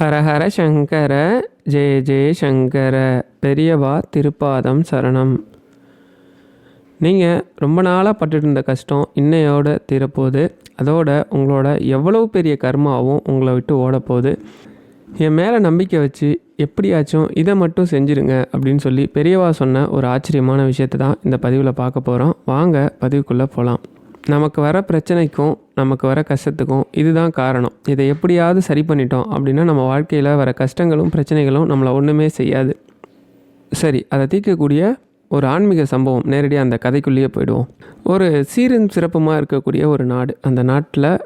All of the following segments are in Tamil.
ஹரஹர சங்கர ஜெய ஜெய சங்கர பெரியவா திருப்பாதம் சரணம். நீங்கள் ரொம்ப நாளாக பட்டுட்டு இருந்த கஷ்டம் இன்னையோட தீரப்போகுது. அதோட உங்களோட எவ்வளவு பெரிய கர்மாவும் உங்களை விட்டு ஓடப்போகுது. என் மேலே நம்பிக்கை வச்சு எப்படியாச்சும் இதை மட்டும் செஞ்சுருங்க அப்படின்னு சொல்லி பெரியவா சொன்ன ஒரு ஆச்சரியமான விஷயத்தை தான் இந்த பதிவில் பார்க்க போகிறோம் வாங்க பதிவுக்குள்ளே போகலாம் நமக்கு வர பிரச்சனைக்கும் நமக்கு வர கஷ்டத்துக்கும் இதுதான் காரணம். இதை எப்படியாவது சரி பண்ணிட்டோம் அப்படின்னா நம்ம வாழ்க்கையில் வர கஷ்டங்களும் பிரச்சனைகளும் நம்மளை ஒன்றுமே செய்யாது. சரி அதை தீர்க்கக்கூடிய ஒரு ஆன்மீக சம்பவம் நேரடியாக அந்த கதைக்குள்ளேயே போயிடுவோம். ஒரு சீரும் சிறப்புமாக இருக்கக்கூடிய ஒரு நாடு. அந்த நாட்டில்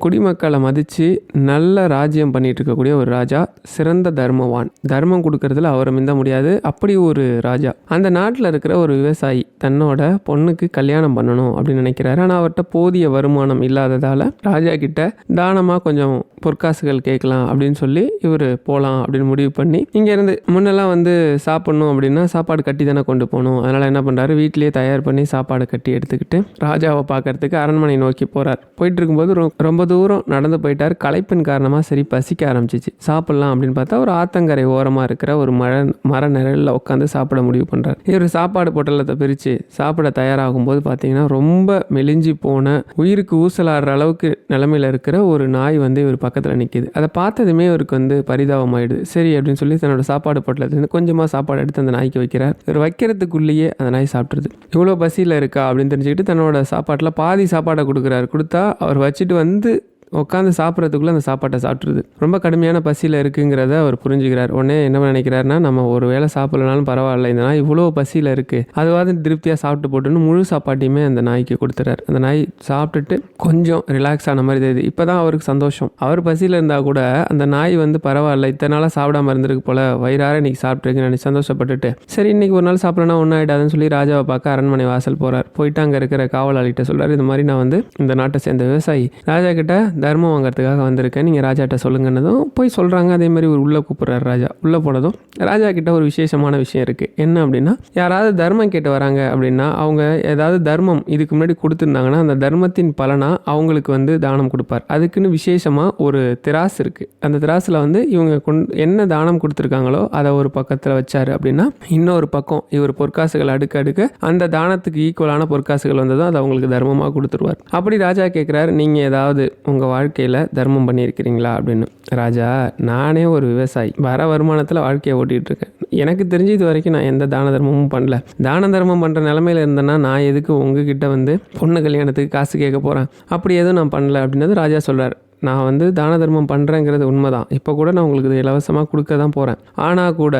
குடிமக்களை மதித்து நல்ல ராஜ்யம் பண்ணிகிட்டு இருக்கக்கூடிய ஒரு ராஜா சிறந்த தர்மவான். தர்மம் கொடுக்கறதுல அவரை மிந்த முடியாது. அப்படி ஒரு ராஜா. அந்த நாட்டில் இருக்கிற ஒரு விவசாயி தன்னோட பொண்ணுக்கு கல்யாணம் பண்ணணும் அப்படின்னு நினைக்கிறாரு. ஆனால் அவர்கிட்ட போதிய வருமானம் இல்லாததால் ராஜா கிட்ட தானமாக கொஞ்சம் பொற்காசுகள் கேட்கலாம் அப்படின்னு சொல்லி இவர் போகலாம் அப்படின்னு முடிவு பண்ணி இங்கேருந்து முன்னெல்லாம் வந்து சாப்பிட்ணும் அப்படின்னா சாப்பாடு கட்டி தானே கொண்டு போகணும். அதனால் என்ன பண்ணுறாரு வீட்டிலேயே தயார் பண்ணி சாப்பாடு கட்டி எடுத்துக்கிட்டு ராஜாவை பார்க்கறதுக்கு அரண்மனை நோக்கி போகிறார் போயிட்டு இருக்கும்போது ரொம்ப ரொம்ப தூரம் நடந்து போயிட்டார். களைப்பின் காரணமாக சரி பசிக்க ஆரம்பிச்சிச்சு. சாப்பிட்லாம் அப்படின்னு பார்த்தா ஒரு ஆத்தங்கரை ஓரமாக இருக்கிற ஒரு மர மர நிழலில் உட்காந்து சாப்பிட முடிவு பண்ணுறார் இவர் சாப்பாடு பொட்டலத்தை பிரித்து சாப்பிட தயாராகும் போது பார்த்தீங்கன்னா ரொம்ப மெலிஞ்சு போன உயிருக்கு ஊசலாடுற அளவுக்கு நிலமையில இருக்கிற ஒரு நாய் வந்து இவர் பக்கத்தில் நிற்கிது அதை பார்த்ததுமே இவருக்கு வந்து பரிதாபம் ஆயிடுது சரி அப்படின்னு சொல்லி தன்னோட சாப்பாடு பொட்டலத்துலேருந்து கொஞ்சமாக சாப்பாடு எடுத்து அந்த நாய்க்கு வைக்கிறார். இவர் வைக்கிறதுக்குள்ளேயே அந்த நாய் சாப்பிட்ருது இவ்வளோ பசியில் இருக்கா அப்படின்னு தெரிஞ்சுக்கிட்டு தன்னோட சாப்பாட்டில் பாதி சாப்பாடை கொடுக்குறாரு. கொடுத்தா அவர் வச்சுட்டு வந்து உட்காந்து சாப்பிட்றதுக்குள்ளே அந்த சாப்பாட்டை சாப்பிட்ருது ரொம்ப கடுமையான பசியில் இருக்குங்கிறத அவர் புரிஞ்சுக்கிறார். உடனே என்ன நினைக்கிறாருன்னா நம்ம ஒரு வேளை சாப்பிட்லனாலும் பரவாயில்ல இந்த நாய் இவ்வளோ பசியில் இருக்குது அதுவாது திருப்தியாக சாப்பிட்டு போட்டுன்னு முழு சாப்பாட்டையுமே அந்த நாய்க்கு கொடுத்துறாரு. அந்த நாய் சாப்பிட்டுட்டு கொஞ்சம் ரிலாக்ஸ் ஆன மாதிரி தெரியுது. இப்போ தான் அவருக்கு சந்தோஷம். அவர் பசியில் இருந்தால் கூட அந்த நாய் வந்து பரவாயில்ல இத்தனை நாளாக சாப்பிடாம இருந்திருக்கு போல வயிறார இன்னைக்கு சாப்பிட்ருக்குன்னு நினச்சி சந்தோஷப்பட்டுட்டு. சரி இன்னைக்கு ஒரு நாள் சாப்பிடனா ஒன்றும் ஆகிடாதுன்னு சொல்லி ராஜாவை பார்க்க அரண்மனை வாசல் போகிறார் போயிட்டு அங்கே இருக்கிற காவலாளிகிட்ட சொல்கிறார் இந்த மாதிரி நான் வந்து இந்த நாட்டை சேர்ந்த விவசாயி. ராஜா கிட்ட தர்மம் வாங்குறதுக்காக வந்திருக்கேன். நீங்கள் ராஜாட்ட சொல்லுங்கன்னதும் போய் சொல்கிறாங்க அதே மாதிரி ஒரு உள்ளே கூப்பிட்றாரு ராஜா. உள்ளே போனதும் ராஜா கிட்ட ஒரு விசேஷமான விஷயம் இருக்குது என்ன அப்படின்னா யாராவது தர்மம் கேட்டு வராங்க அப்படின்னா அவங்க ஏதாவது தர்மம் இதுக்கு முன்னாடி கொடுத்துருந்தாங்கன்னா அந்த தர்மத்தின் பலனாக அவங்களுக்கு வந்து தானம் கொடுப்பார். அதுக்குன்னு விசேஷமாக ஒரு திராஸ் இருக்குது அந்த திராஸில் வந்து இவங்க கொண்டு என்ன தானம் கொடுத்துருக்காங்களோ அதை ஒரு பக்கத்தில் வச்சார் அப்படின்னா இன்னொரு பக்கம் இவர் பொற்காசுகள் அடுக்க அடுக்க அந்த தானத்துக்கு ஈக்குவலான பொற்காசுகள் வந்ததும் அதை அவங்களுக்கு தர்மமாக கொடுத்துருவார். அப்படி ராஜா கேட்குறாரு நீங்கள் ஏதாவது உங்கள் வாழ்க்கையில் தர்மம் பண்ணியிருக்கிறீங்களா அப்படின்னு. ராஜா நானே ஒரு விவசாயி. வர வருமானத்தில் வாழ்க்கையை ஓட்டிகிட்டு இருக்கேன் எனக்கு தெரிஞ்சு இது வரைக்கும் நான் எந்த தான தர்மமும் பண்ணல. தான தர்மம் பண்ணுற நிலமையில இருந்தேன்னா நான் எதுக்கு உங்ககிட்ட வந்து பொண்ணு கல்யாணத்துக்கு காசு கேட்க போகிறேன் அப்படி எதுவும் நான் பண்ணல அப்படின்னது ராஜா சொல்கிறார் நான் வந்து தான தர்மம் பண்ணுறேங்கிறது உண்மைதான். இப்போ கூட நான் உங்களுக்கு இது இலவசமாக கொடுக்க தான் போகிறேன் ஆனால் கூட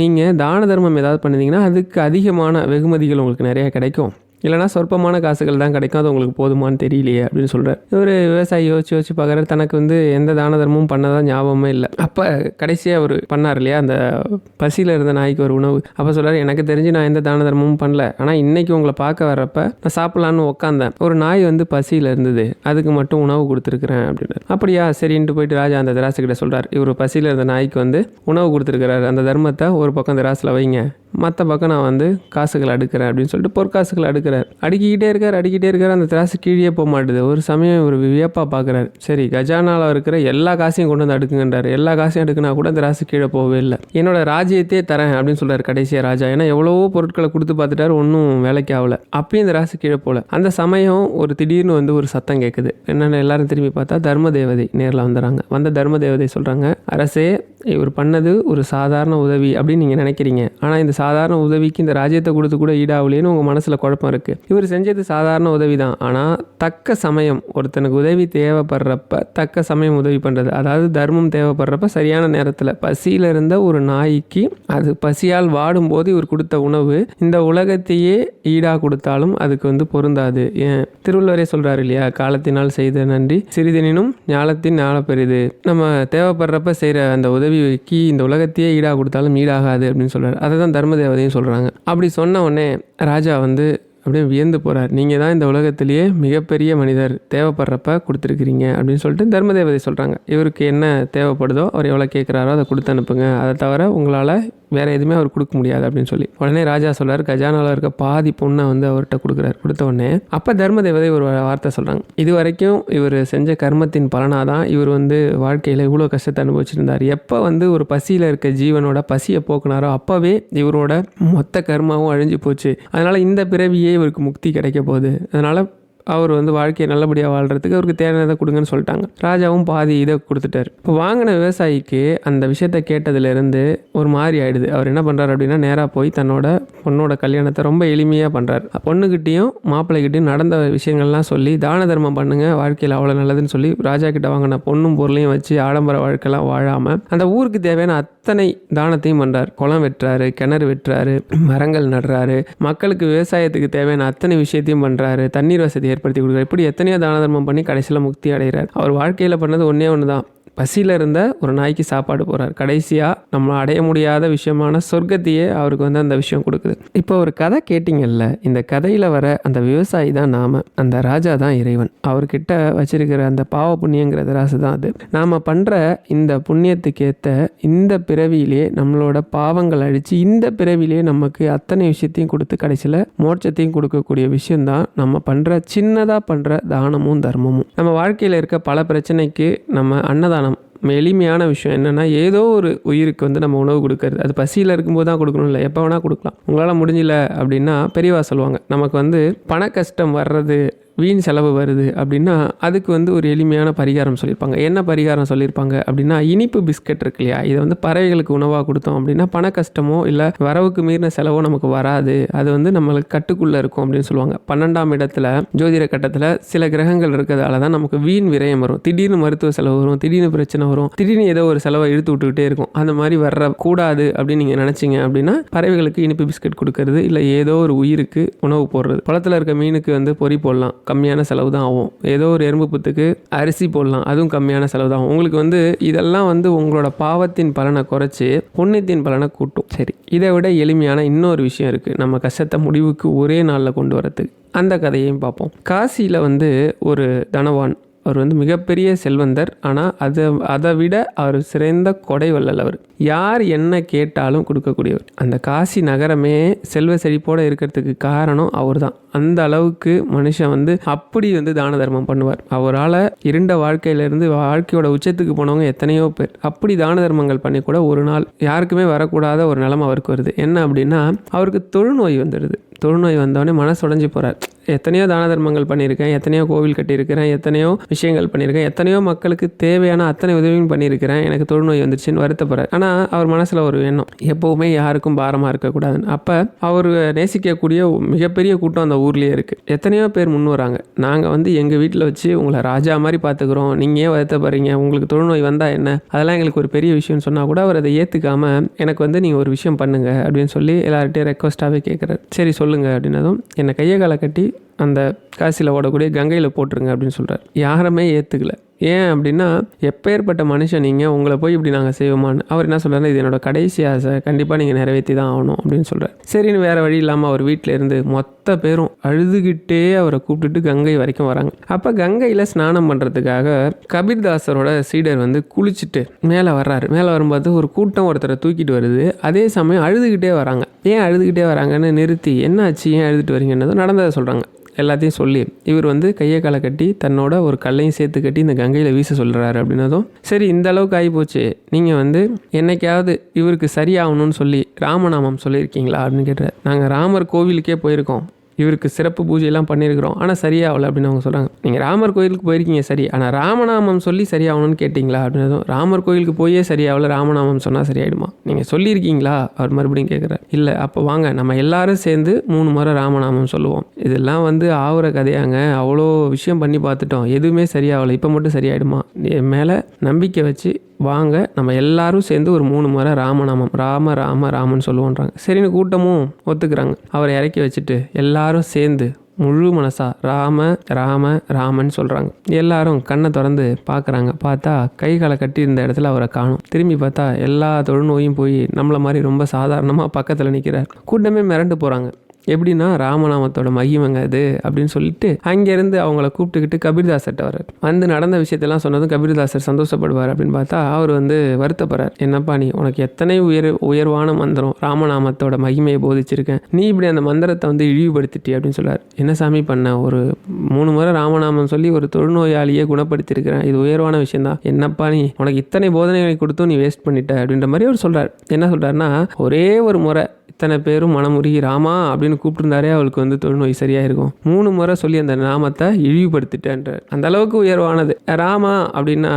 நீங்கள் தான தர்மம் ஏதாவது பண்ணிங்கன்னா அதுக்கு அதிகமான வெகுமதிகள் உங்களுக்கு நிறையா கிடைக்கும். இல்லைனா சொற்பமான காசுகள் தான் கிடைக்கும். அது உங்களுக்கு போதுமான்னு தெரியலையே அப்படின்னு சொல்கிறார் இவர் விவசாயி யோசிச்சு யோசிச்சு பார்க்குறாரு. தனக்கு வந்து எந்த தான தர்மமும் பண்ணதான் ஞாபகமே இல்லை. அப்போ கடைசியாக அவர் பண்ணார் இல்லையா? அந்த பசியில் இருந்த நாய்க்கு ஒரு உணவு. அப்போ சொல்கிறார் எனக்கு தெரிஞ்சு நான் எந்த தான தர்மமும் பண்ணல. ஆனால் இன்றைக்கி உங்களை பார்க்க வர்றப்ப நான் சாப்பிட்லான்னு உட்காந்தேன் ஒரு நாய் வந்து பசியில் இருந்தது. அதுக்கு மட்டும் உணவு கொடுத்துருக்குறேன் அப்படின்னு அப்படியா சரின்ட்டு போயிட்டு ராஜா அந்த திராசுக்கிட்ட சொல்கிறார் இவர் பசியில் இருந்த நாய்க்கு வந்து உணவு கொடுத்துருக்கிறாரு. அந்த தர்மத்தை ஒரு பக்கம் திராசில் வைங்க. மற்ற பக்கம் நான் வந்து காசுகள் அடுக்கிறேன் அப்படின்னு சொல்லிட்டு பொற்காசுகள் அடுக்கிறார். அடுக்கிக்கிட்டே இருக்கார் அடிக்கிட்டே இருக்கார். அந்த திராசு கீழே போக மாட்டுது. ஒரு சமயம் ஒரு வியப்பாக பார்க்குறாரு சரி கஜானாவில் இருக்கிற எல்லா காசையும் கொண்டு வந்து அடுக்குங்கன்றார். எல்லா காசையும் அடுக்குனா கூட அந்த ராசு கீழே போகவே இல்லை. என்னோட ராஜ்யத்தையே தரேன் அப்படின்னு சொல்கிறார் கடைசியாக ராஜா. ஏன்னா எவ்வளவோ பொருட்களை கொடுத்து பார்த்துட்டாரு ஒன்றும் வேலைக்கு ஆகல. அப்பயும் இந்த ராசு கீழே போகல. அந்த சமயம் ஒரு திடீர்னு வந்து ஒரு சத்தம் கேட்குது என்னென்ன எல்லாரும் திரும்பி பார்த்தா தர்ம தேவதை நேரில் வந்துடுறாங்க வந்த தர்ம தேவதை சொல்கிறாங்க அரசே இவர் பண்ணது ஒரு சாதாரண உதவி அப்படின்னு நீங்கள் நினைக்கிறீங்க. ஆனால் இந்த சாதாரண உதவிக்கு இந்த ராஜ்யத்தை கொடுத்து கூட ஈடாகலேன்னு உங்கள் மனசில் குழப்பம் இருக்குது இவர் செஞ்சது சாதாரண உதவி தான். ஆனால் தக்க சமயம் ஒருத்தனுக்கு உதவி தேவைப்படுறப்ப தக்க சமயம் உதவி பண்ணுறது அதாவது தர்மம் தேவைப்படுறப்ப சரியான நேரத்தில் பசியில் இருந்த ஒரு நாய்க்கு அது பசியால் வாடும்போது இவர் கொடுத்த உணவு இந்த உலகத்தையே ஈடாக கொடுத்தாலும் அதுக்கு வந்து பொருந்தாது. ஏன்? திருவள்ளுவரே சொல்கிறாரு இல்லையா? காலத்தினால் செய்த நன்றி சிறிதெனினும் ஞாலத்தின் ஞால பெரிது நம்ம தேவைப்படுறப்ப செய்கிற அந்த உதவி உதவிக்கு இந்த உலகத்தையே ஈடாக கொடுத்தாலும் ஈடாகாது அப்படின்னு சொல்கிறார் அதை தான் தர்ம தேவதையும் சொல்கிறாங்க அப்படி சொன்ன உடனே ராஜா வந்து அப்படியே வியந்து போகிறார் நீங்கள் தான் இந்த உலகத்திலேயே மிகப்பெரிய மனிதர். தேவைப்படுறப்ப கொடுத்துருக்கிறீங்க அப்படின்னு சொல்லிட்டு தர்மதேவதை சொல்கிறாங்க இவருக்கு என்ன தேவைப்படுதோ அவர் எவ்வளோ கேட்குறாரோ அதை கொடுத்து அனுப்புங்க. அதை தவிர உங்களால் வேறு எதுவுமே அவர் கொடுக்க முடியாது அப்படின்னு சொல்லி. உடனே ராஜா சொல்கிறார் கஜானாவில் இருக்க பாதி பொண்ணை வந்து அவர்கிட்ட கொடுக்குறாரு கொடுத்த உடனே அப்போ தர்ம தேவதை ஒரு வார்த்தை சொல்கிறாங்க இது வரைக்கும் இவர் செஞ்ச கர்மத்தின் பலனாக தான் இவர் வந்து வாழ்க்கையில் இவ்வளோ கஷ்டத்தை அனுபவிச்சிருந்தார். எப்போ வந்து ஒரு பசியில் இருக்க ஜீவனோட பசியை போக்குனாரோ அப்போவே இவரோட மொத்த கர்மாவும் அழிஞ்சு போச்சு. அதனால் இந்த பிறவியே இவருக்கு முக்தி கிடைக்க போகுது. அதனால் அவர் வந்து வாழ்க்கையை நல்லபடியாக வாழ்கிறதுக்கு அவருக்கு தேவையானதை கொடுங்கன்னு சொல்லிட்டாங்க. ராஜாவும் பாதி இதை கொடுத்துட்டாரு. இப்போ வாங்கின விவசாயிக்கு அந்த விஷயத்த கேட்டதுலேருந்து ஒரு மாதிரி ஆயிடுது. அவர் என்ன பண்ணுறாரு அப்படின்னா நேராக போய் தன்னோட பொண்ணோட கல்யாணத்தை ரொம்ப எளிமையாக பண்ணுறாரு பொண்ணுக்கிட்டேயும் மாப்பிள்ளைகிட்டையும் நடந்த விஷயங்கள்லாம் சொல்லி தான தர்மம் பண்ணுங்க வாழ்க்கையில் அவ்வளோ நல்லதுன்னு சொல்லி ராஜா கிட்ட வாங்கின பொண்ணும் பொருளையும் வச்சு ஆடம்பர வாழ்க்கைலாம் வாழாமல் அந்த ஊருக்கு தேவையான அத்தனை தானத்தையும் பண்ணுறார் குளம் வெட்டுறாரு கிணறு வெட்டுறாரு மரங்கள் நடுறாரு மக்களுக்கு விவசாயத்துக்கு தேவையான அத்தனை விஷயத்தையும் பண்ணுறாரு தண்ணீர் வசதி ஏற்படுத்தி கொடுக்குறார். இப்படி எத்தனையோ தான தர்மம் பண்ணி கடைசியில் முக்தி அடைகிறார். அவர் வாழ்க்கையில் பண்ணது ஒன்றே ஒன்று தான் பசியில் இருந்த ஒரு நாய்க்கு சாப்பாடு போகிறார் கடைசியாக நம்ம அடைய முடியாத விஷயமான சொர்க்கத்தையே அவருக்கு வந்து அந்த விஷயம் கொடுக்குது. இப்போ ஒரு கதை கேட்டிங்கல்ல இந்த கதையில் வர அந்த விவசாயி தான் நாம் அந்த ராஜா தான் இறைவன். அவர்கிட்ட வச்சிருக்கிற அந்த பாவ புண்ணியங்கிற ராசு தான் அது. நாம் பண்ணுற இந்த புண்ணியத்துக்கேற்ற இந்த பிறவியிலே நம்மளோட பாவங்கள் அழித்து இந்த பிறவியிலே நமக்கு அத்தனை விஷயத்தையும் கொடுத்து கடைசியில் மோட்சத்தையும் கொடுக்கக்கூடிய விஷயந்தான் நம்ம பண்ணுற சின்னதாக பண்ணுற தானமும் தர்மமும். நம்ம வாழ்க்கையில் இருக்க பல பிரச்சனைக்கு நம்ம அன்னதானம் எளிமையான விஷயம் என்னென்னா ஏதோ ஒரு உயிருக்கு வந்து நம்ம உணவு கொடுக்கறது. அது பசியில் இருக்கும்போது தான் கொடுக்கணும் இல்லை எப்போ வேணால் கொடுக்கலாம். உங்களால் முடிஞ்சல அப்படின்னா பெரியவா சொல்லுவாங்க. நமக்கு வந்து பண கஷ்டம் வர்றது வீண் செலவு வருது அப்படின்னா அதுக்கு வந்து ஒரு எளிமையான பரிகாரம் சொல்லியிருப்பாங்க. என்ன பரிகாரம் சொல்லியிருப்பாங்க அப்படின்னா இனிப்பு பிஸ்கட் இருக்கு இல்லையா? இதை வந்து பறவைகளுக்கு உணவாக கொடுத்தோம் அப்படின்னா பண கஷ்டமோ இல்லை வரவுக்கு மீறின செலவோ நமக்கு வராது. அது வந்து நம்மளுக்கு கட்டுக்குள்ளே இருக்கும் அப்படின்னு சொல்லுவாங்க. பன்னெண்டாம் இடத்துல ஜோதிட கட்டத்தில் சில கிரகங்கள் இருக்கிறதால தான் நமக்கு வீண் விரயம் வரும். திடீர்னு மருத்துவ செலவு வரும் திடீர்னு பிரச்சனை வரும் திடீர்னு ஏதோ ஒரு செலவை இழுத்து விட்டுக்கிட்டே இருக்கும். அந்த மாதிரி வர்ற கூடாது அப்படின்னு நீங்கள் நினச்சிங்க அப்படின்னா பறவைகளுக்கு இனிப்பு பிஸ்கட் கொடுக்கறது இல்லை ஏதோ ஒரு உயிருக்கு உணவு போடுறது. குளத்தில் இருக்க மீனுக்கு வந்து பொறி போடலாம். கம்மியான செலவு தான் ஆகும் ஏதோ ஒரு எறும்பு புத்துக்கு அரிசி போடலாம் அதுவும் கம்மியான செலவு தான் ஆகும் உங்களுக்கு வந்து இதெல்லாம் வந்து உங்களோட பாவத்தின் பலனை குறைச்சி புண்ணியத்தின் பலனை கூட்டும். சரி இதை விட எளிமையான இன்னொரு விஷயம் இருக்குது நம்ம கஷ்டத்தை முடிவுக்கு ஒரே நாளில் கொண்டு வரதுக்கு அந்த கதையையும் பார்ப்போம். காசியில் வந்து ஒரு தனவான் அவர் வந்து மிகப்பெரிய செல்வந்தர். ஆனால் அதை அதை விட அவர் சிறந்த கொடை வள்ளல் அவர். யார் என்ன கேட்டாலும் கொடுக்கக்கூடியவர். அந்த காசி நகரமே செல்வ செழிப்போடு இருக்கிறதுக்கு காரணம் அவர் தான் அந்த அளவுக்கு மனுஷன் வந்து அப்படி வந்து தான தர்மம் பண்ணுவார். அவரால் இருண்ட வாழ்க்கையிலேருந்து வாழ்க்கையோட உச்சத்துக்கு போனவங்க எத்தனையோ பேர். அப்படி தான தர்மங்கள் பண்ணி கூட ஒரு நாள் யாருக்குமே வரக்கூடாத ஒரு நிலம அவருக்கு வருது. என்ன அப்படின்னா அவருக்கு தொழுநோய் வந்துடுது தொழுநோய் வந்தவொடனே மனசு உடஞ்சி போகிறார் எத்தனையோ தான தர்மங்கள் பண்ணியிருக்கேன் எத்தனையோ கோவில் கட்டியிருக்கிறேன் எத்தனையோ விஷயங்கள் பண்ணியிருக்கேன் எத்தனையோ மக்களுக்கு தேவையான அத்தனை உதவியும் பண்ணியிருக்கிறேன் எனக்கு தொழுநோய் வந்துருச்சுன்னு வருத்தப்படுறார் ஆனால் அவர் மனசில் ஒரு எண்ணம் எப்போவுமே யாருக்கும் பாரமாக இருக்கக்கூடாதுன்னு. அப்போ அவர் நேசிக்கக்கூடிய மிகப்பெரிய கூட்டம் அந்த ஊர்லேயே இருக்குது எத்தனையோ பேர் முன் வராங்க. நாங்கள் வந்து எங்கள் வீட்டில் வச்சு உங்களை ராஜா மாதிரி பார்த்துக்குறோம் நீங்கள் ஏன் வருத்தப்படுறீங்க உங்களுக்கு தொழுநோய் வந்தால் என்ன? அதெல்லாம் எங்களுக்கு ஒரு பெரிய விஷயம்னு சொன்னால் கூட அவர் அதை ஏற்றுக்காமல் எனக்கு வந்து நீங்கள் ஒரு விஷயம் பண்ணுங்க அப்படின்னு சொல்லி எல்லார்கிட்டையும் ரெக்வஸ்ட்டாகவே கேட்குறாரு சரி சொல்லுங்க அப்படின்னதும் என்னை கையை காலை கட்டி அந்த காசியில் ஓடக்கூடிய கங்கையில் போட்டுருங்க அப்படின்னு சொல்கிறார் யாருமே ஏற்றுக்கலை ஏன் அப்படின்னா எப்பேற்பட்ட மனுஷன் நீங்கள் உங்களை போய் இப்படி நாங்கள் செய்வோமான்னு அவர் என்ன சொல்கிறாரு இது என்னோட கடைசி ஆசை கண்டிப்பாக நீங்கள் நிறைவேற்றி தான் ஆகணும் அப்படின்னு சொல்கிறார் சரின்னு வேறு வழி இல்லாமல் அவர் வீட்டில் இருந்து மொத்த பேரும் அழுதுகிட்டே அவரை கூப்பிட்டுட்டு கங்கை வரைக்கும் வராங்க. அப்போ கங்கையில் ஸ்நானம் பண்ணுறதுக்காக கபீர்தாசரோட சீடர் வந்து குளிச்சுட்டு மேலே வர்றாரு. மேலே வரும்போது ஒரு கூட்டம் ஒருத்தரை தூக்கிட்டு வருது. அதே சமயம் அழுதுகிட்டே வராங்க. ஏன் அழுதுகிட்டே வராங்கன்னு நிறுத்தி என்னாச்சு? ஏன் அழுதுட்டு வரீங்கன்னதும் நடந்ததை சொல்கிறாங்க எல்லாத்தையும் சொல்லி இவர் வந்து கையை காலை கட்டி தன்னோட ஒரு கல்லையும் சேர்த்து கட்டி இந்த கங்கையில் வீச சொல்கிறாரு அப்படின்னதும் சரி இந்த அளவுக்கு ஆகிப்போச்சு. நீங்கள் வந்து என்னைக்காவது இவருக்கு சரியாகணும்னு சொல்லி ராமநாமம் சொல்லியிருக்கீங்களா அப்படின்னு கேட்டார். நாங்கள் ராமர் கோவிலுக்கே போயிருக்கோம். இவருக்கு சிறப்பு பூஜையெல்லாம் பண்ணியிருக்கிறோம். ஆனால் சரியாகலை அப்படின்னு அவங்க சொல்கிறாங்க நீங்கள் ராமர் கோயிலுக்கு போயிருக்கீங்க சரி. ஆனால் ராமநாமம் சொல்லி சரியாகணும்னு கேட்டிங்களா அப்படின்னதும் ராமர் கோயிலுக்கு போயே சரியாகல ராமநாமம் சொன்னால் சரியாயிடுமா? நீங்கள் சொல்லியிருக்கீங்களா? அவர் மறுபடியும் கேட்குறாரு இல்லை அப்போ வாங்க நம்ம எல்லாரும் சேர்ந்து மூணு முறை ராமநாமம் சொல்லுவோம். இதெல்லாம் வந்து ஆவுற கதையாங்க. அவ்வளோ விஷயம் பண்ணி பார்த்துட்டோம். எதுவுமே சரியாகலை. இப்போ மட்டும் சரியாயிடுமா? என் மேலே நம்பிக்கை வச்சு வாங்க நம்ம எல்லாரும் சேர்ந்து ஒரு மூணு முறை ராமநாமம் ராம ராம ராமன் சொல்லுவோன்றாங்க. சரின்னு கூட்டமும் ஒத்துக்கிறாங்க. அவரை இறக்கி வச்சுட்டு எல்லாரும் எல்லாரும் சேர்ந்து முழு மனசா ராம ராம ராமன் சொல்கிறாங்க எல்லாரும் கண்ணை திறந்து பார்க்குறாங்க பார்த்தா கை காலை கட்டி இருந்த இடத்துல அவரை காணும். திரும்பி பார்த்தா எல்லா தொழுநோயும் போய் நம்மளை மாதிரி ரொம்ப சாதாரணமாக பக்கத்தில் நிற்கிறார் கூட்டமே மிரண்டு போகிறாங்க எப்படின்னா ராமநாமத்தோட மகிமைங்க அது அப்படின்னு சொல்லிட்டு அங்கேருந்து அவங்கள கூப்பிட்டுக்கிட்டு கபீர்தாசர்கிட்ட வர்றார். வந்து நடந்த விஷயத்தெல்லாம் சொன்னதும் கபீர்தாசர் சந்தோஷப்படுவார் அப்படின்னு பார்த்தா அவர் வந்து வருத்தப்படுறார். என்னப்பா நீ உனக்கு எத்தனை உயர் உயர்வான மந்திரம் ராமநாமத்தோட மகிமையை போதிச்சிருக்கேன். நீ இப்படி அந்த மந்திரத்தை வந்து இழிவுபடுத்திட்டி அப்படின்னு சொல்றார். என்ன சாமி பண்ண? ஒரு மூணு முறை ராமநாமம் சொல்லி ஒரு தொழுநோயாளியை குணப்படுத்தியிருக்கிறேன். இது உயர்வான விஷயம்தான். என்னப்பா நீ உனக்கு இத்தனை போதனைகளை கொடுத்தும் நீ வேஸ்ட் பண்ணிட்ட அப்படின்ற மாதிரி அவர் சொல்கிறார் என்ன சொல்கிறாருன்னா ஒரே ஒரு முறை இத்தனை பேரும் மனமுருகி ராமா அப்படின்னு கூப்பிட்டுருந்தாரே அவளுக்கு வந்து தொழுநோய் சரியாக இருக்கும் மூணு முறை சொல்லி அந்த நாமத்தை இழிவுபடுத்திட்டேன்றார். அந்த அளவுக்கு உயர்வானது. ராமா அப்படின்னா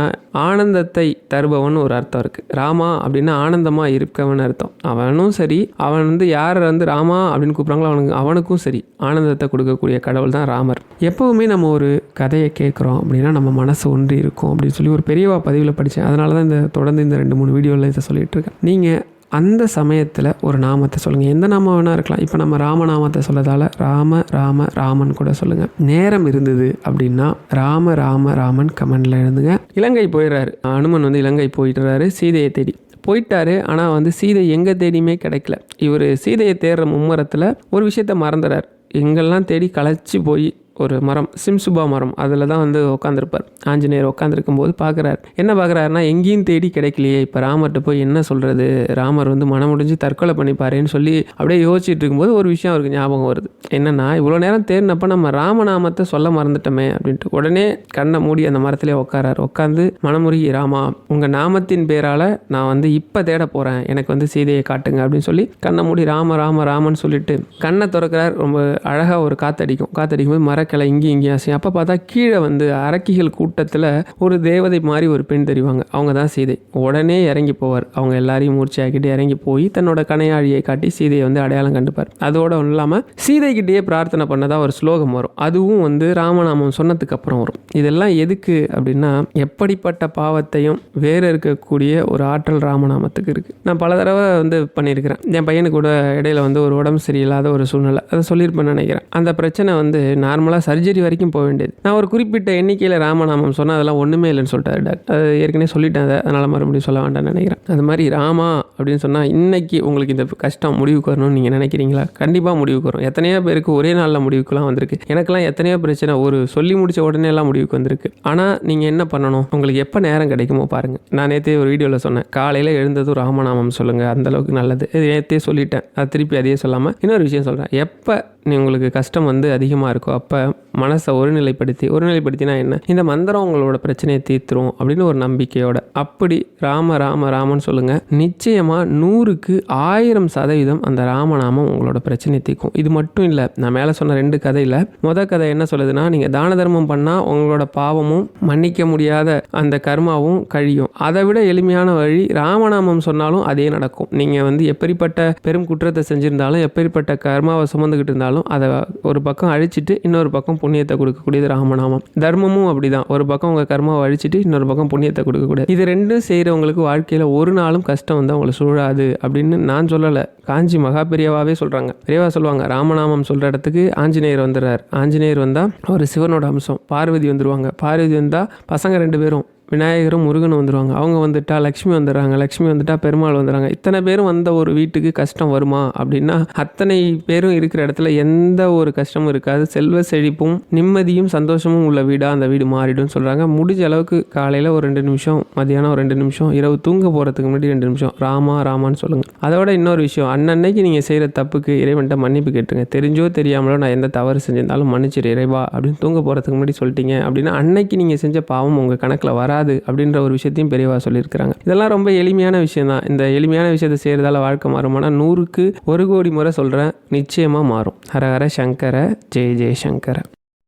ஆனந்தத்தை தருபவன் ஒரு அர்த்தம் இருக்கு. ராமா அப்படின்னா ஆனந்தமாக இருக்கவன் அர்த்தம். அவனும் சரி அவன் வந்து யாரை வந்து ராமா அப்படின்னு கூப்பிட்றாங்களோ அவனுக்கு அவனுக்கும் சரி. ஆனந்தத்தை கொடுக்கக்கூடிய கடவுள் தான் ராமர். எப்போவுமே நம்ம ஒரு கதையை கேட்குறோம் அப்படின்னா நம்ம மனசு ஒன்றி இருக்கும் அப்படின்னு சொல்லி ஒரு பெரியவா பதிவில் படித்தேன். அதனால தான் இந்த தொடர்ந்து இந்த ரெண்டு மூணு வீடியோவில் இதை சொல்லிட்டு இருக்கேன். நீங்கள் அந்த சமயத்தில் ஒரு நாமத்தை சொல்லுங்கள் எந்த நாமம் வேணால் இருக்கலாம். இப்போ நம்ம ராமநாமத்தை சொல்லதால் ராம ராம ராமன் கூட சொல்லுங்கள் நேரம் இருந்தது அப்படின்னா ராம ராம ராமன் கமெண்டில் எழுதுங்க. இலங்கை போயிடுறாரு. அனுமன் வந்து இலங்கை போயிட்டுறாரு சீதையை தேடி போயிட்டாரு. ஆனால் வந்து சீதை எங்கே தேடியுமே கிடைக்கல. இவர் சீதையை தேடுற மும்முரத்தில் ஒரு விஷயத்த மறந்துறார். எங்கெல்லாம் தேடி களைச்சி போய் ஒரு மரம் சிம்சுபா மரம் அதில் தான் வந்து உட்காந்துருப்பார் ஆஞ்சநேயர் உட்காந்துருக்கும் போது பார்க்குறாரு. என்ன பார்க்குறாருன்னா எங்கேயும் தேடி கிடைக்கலையே இப்போ ராமர்கிட்ட போய் என்ன சொல்கிறது? ராமர் வந்து மனம் முடிஞ்சு தற்கொலை பண்ணிப்பாருன்னு சொல்லி அப்படியே யோசிச்சுட்டு இருக்கும்போது ஒரு விஷயம் அவருக்கு ஞாபகம் வருது. என்னென்னா இவ்வளோ நேரம் தேடினப்ப நம்ம ராமநாமத்தை சொல்ல மறந்துட்டோமே அப்படின்ட்டு உடனே கண்ணை மூடி அந்த மரத்திலே உட்காராரு உட்காந்து மனமுருகி ராமா உங்கள் நாமத்தின் பேரால் நான் வந்து இப்போ தேட போகிறேன். எனக்கு வந்து சீதையை காட்டுங்க அப்படின்னு சொல்லி கண்ணை மூடி ராம ராம ராமன்னு சொல்லிட்டு கண்ணை திறக்கிறார். ரொம்ப அழகாக ஒரு காத்தடிக்கும். காத்தடிக்கும் போது மரக்கிளை இங்கேயும் இங்கேயும் அசையும். அப்போ பார்த்தா கீழே வந்து அரக்கிகள் கூட்டத்தில் ஒரு தேவதை மாதிரி ஒரு பெண் தெரிவாங்க. அவங்க தான் சீதை. உடனே இறங்கி போவார். அவங்க எல்லாரையும் மூர்ச்சியாக்கிட்டு இறங்கி போய் தன்னோட கனையாழியை காட்டி சீதையை வந்து அடையாளம் கண்டுப்பார். அதோட ஒன்றும் இல்லாமல் சீதைக்கிட்டேயே பிரார்த்தனை பண்ணதாக ஒரு ஸ்லோகம் வரும். அதுவும் வந்து ராமநாமம் சொன்னதுக்கு அப்புறம் வரும். இதெல்லாம் எதுக்கு அப்படின்னா எப்படிப்பட்ட பாவத்தையும் வேறு இருக்கக்கூடிய ஒரு ஆற்றல் ராமநாமத்துக்கு இருக்குது நான் பல தடவை வந்து பண்ணியிருக்கிறேன். என் பையனுக்கு கூட இடையில வந்து ஒரு உடம்பு சரியில்லாத ஒரு சூழ்நிலை. அதை சொல்லியிருப்பேன்னு நினைக்கிறேன். அந்த பிரச்சனை வந்து நார்மலாக சர்ஜரி வரைக்கும் போக வேண்டியது. நான் ஒரு குறிப்பிட்ட எண்ணிக்கையில் ராமநாமம் சொன்னால் அதெல்லாம் ஒன்றுமே இல்லைன்னு சொல்லிட்டாரு டாக்டர். அது ஏற்கனவே சொல்லிட்டேன் அதை அதனால் மறுபடியும் சொல்ல வேண்டாம்னு நினைக்கிறேன். அது மாதிரி ராமா அப்படின்னு சொன்னால் இன்றைக்கி உங்களுக்கு இந்த கஷ்டம் முடிவுக்கு வரணும்னு நீங்கள் நினைக்கிறீங்களா? கண்டிப்பாக முடிவுக்கு வரும் எத்தனையோ பேருக்கு ஒரே நாளில் முடிவுக்குலாம் வந்திருக்கு. எனக்குலாம் எத்தனையோ பிரச்சனை ஒரு சொல்லி முடித்த உடனே எல்லாம் முடிவுக்கு வந்திருக்கு. ஆனால் நீங்கள் என்ன பண்ணணும்? உங்களுக்கு எப்போ நேரம் கிடைக்குமோ பாருங்கள் நான் நேற்றே ஒரு வீடியோவில் சொன்னேன். காலையில் எழுந்ததும் ராமநாமம் சொல்லுங்கள் அந்தளவுக்கு நல்லது. இது நேற்றே சொல்லிட்டேன். அது திருப்பி அதையே சொல்லாமல் இன்னொரு விஷயம் சொல்கிறேன் எப்போ உங்களுக்கு கஷ்டம் வந்து அதிகமாக இருக்கோ அப்போ மனசை ஒருநிலைப்படுத்தி ஒருநிலைப்படுத்தினா என்ன? இந்த மந்திரம் உங்களோட பிரச்சனையை தீர்த்துரும் அப்படின்னு ஒரு நம்பிக்கையோட. அப்படி ராம ராம ராமன் சொல்லுங்கள் நிச்சயமாக நூறுக்கு ஆயிரம் சதவீதம் அந்த ராமநாமம் உங்களோட பிரச்சனையை தீர்க்கும். இது மட்டும் இல்லை நான் மேலே சொன்ன ரெண்டு கதையில் மொதல் கதை என்ன சொல்லுதுன்னா நீங்கள் தான தர்மம் பண்ணால் உங்களோட பாவமும் மன்னிக்க முடியாத அந்த கர்மாவும் கழியும். அதை விட எளிமையான வழி ராமநாமம் சொன்னாலும் அதே நடக்கும். நீங்கள் வந்து எப்படிப்பட்ட பெரும் குற்றத்தை செஞ்சிருந்தாலும் எப்படிப்பட்ட கர்மாவை சுமந்துக்கிட்டு இருந்தாலும் அதை ஒரு பக்கம் அழிச்சிட்டு இன்னொரு பக்கம் புண்ணியத்தை கொடுக்கக்கூடியது ராமநாமம் தர்மமும் அப்படிதான். ஒரு பக்கம் உங்கள் கர்மாவை அழிச்சிட்டு இன்னொரு பக்கம் புண்ணியத்தை கொடுக்கக்கூடாது. இது ரெண்டும் செய்கிறவங்களுக்கு வாழ்க்கையில் ஒரு நாளும் கஷ்டம் வந்து அவங்களை சூழாது அப்படின்னு நான் சொல்லலை. காஞ்சி மகா பெரியவாவே சொல்கிறாங்க பெரியவா சொல்லுவாங்க ராமநாமம் சொல்கிற இடத்துக்கு ஆஞ்சநேயர் வந்துடுறார். ஆஞ்சநேயர் வந்தால் ஒரு சிவனோட அம்சம். பார்வதி வந்துடுவாங்க பார்வதி வந்தால் பசங்க ரெண்டு பேரும் விநாயகரும் முருகனும் வந்துடுவாங்க அவங்க வந்துட்டா லக்ஷ்மி வந்துடுறாங்க. லக்ஷ்மி வந்துட்டா பெருமாள் வந்துடுறாங்க. இத்தனை பேரும் வந்த ஒரு வீட்டுக்கு கஷ்டம் வருமா அப்படின்னா அத்தனை பேரும் இருக்கிற இடத்துல எந்த ஒரு கஷ்டமும் இருக்காது. செல்வ செழிப்பும் நிம்மதியும் சந்தோஷமும் உள்ள வீடாக அந்த வீடு மாறிடும் சொல்கிறாங்க முடிஞ்ச அளவுக்கு காலையில் ஒரு ரெண்டு நிமிஷம் மதியானம் ஒரு ரெண்டு நிமிஷம் இரவு தூங்க போகிறதுக்கு முன்னாடி ரெண்டு நிமிஷம். ராமா ராமான்னு சொல்லுங்கள் அதோட இன்னொரு விஷயம் அன்னன்னைக்கு நீங்கள் செய்கிற தப்புக்கு இறைவன்ட்ட மன்னிப்பு கேட்டுருங்க. தெரிஞ்சோ தெரியாமலோ நான் எந்த தவறு செஞ்சிருந்தாலும் மன்னிச்சிரு இறைவா அப்படின்னு தூங்க போகிறதுக்கு முன்னாடி சொல்லிட்டீங்க அப்படின்னா அன்னைக்கு நீங்கள் செஞ்ச பாவம் உங்கள் கணக்கில் வராது அப்படின்ற ஒரு விஷயத்தையும் பெரியவா சொல்லியிருக்கிறாங்க. இதெல்லாம் ரொம்ப எளிமையான விஷயம் தான் இந்த எளிமையான விஷயத்தை செய்கிறதால வாழ்க்கை மாறுமானா நூறுக்கு ஒரு கோடி முறை சொல்கிறேன் நிச்சயமாக மாறும். ஹர ஹர சங்கர ஜெய ஜெய சங்கர.